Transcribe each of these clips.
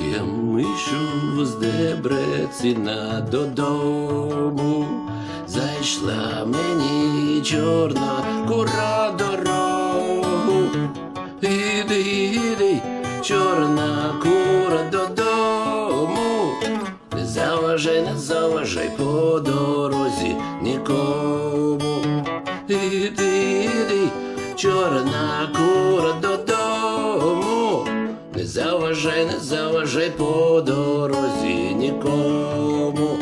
Я йшов з Дебрецина додому, зайшла мені чорна кура дорогу. Іди, іди, чорна кура додому. Не заважай, не заважай по дорозі нікому. Іди, іди, чорна кура додому. Не заважай, не заважай по дорозі нікому.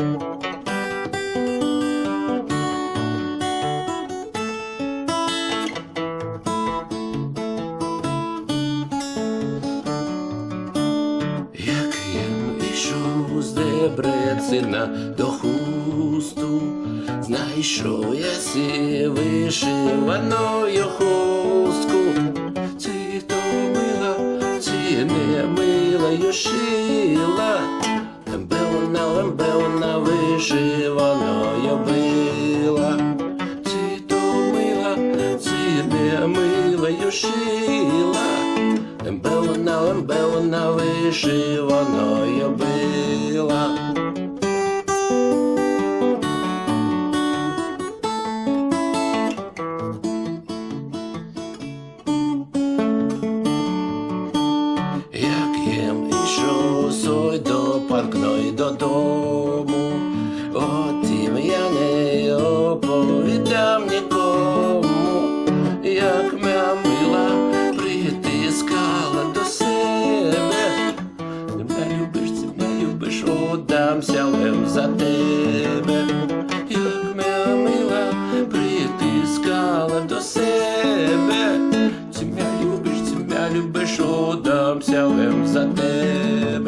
Дебрецина до хусту, знайшов я сі вишиваною хустку. Не милою шила, лембе вона вишиваною била. Ці то мила, не милою шила. Лембе вона вишиваною била. Додому, отім я не оповідам нікому, як мя мила притискала до себе. Ти мене любиш, ти мене любиш, отдамся лем за тебе. Як мя притискала до себе. Ти любиш, ти любиш, отдамся лем за тебе.